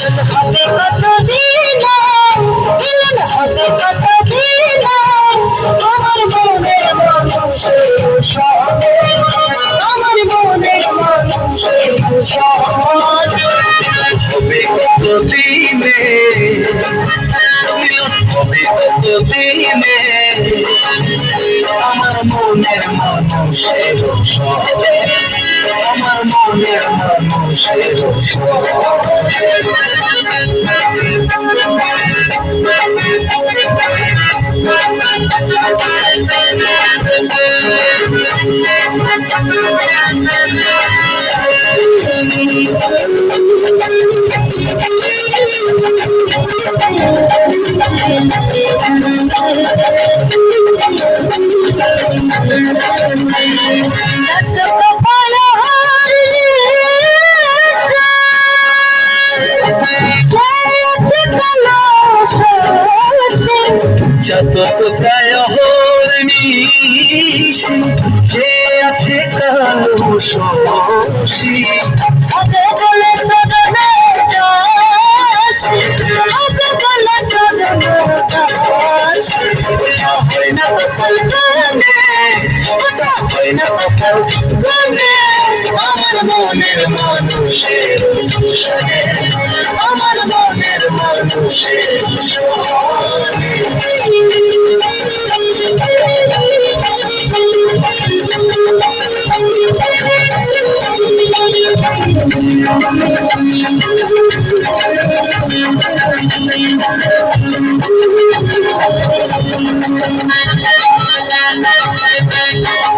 হবে কত দিনে মিলন হবে কত দিনে আমার মনের মানুষের সবে আমার মনের মানুষের সবে হবে কত দিনে মিলন মনের মানুষের যত কপাল যত কোথায় হরনি যে আছে কালো শশী। বলে চরণে দাস আগে বলে Thank you.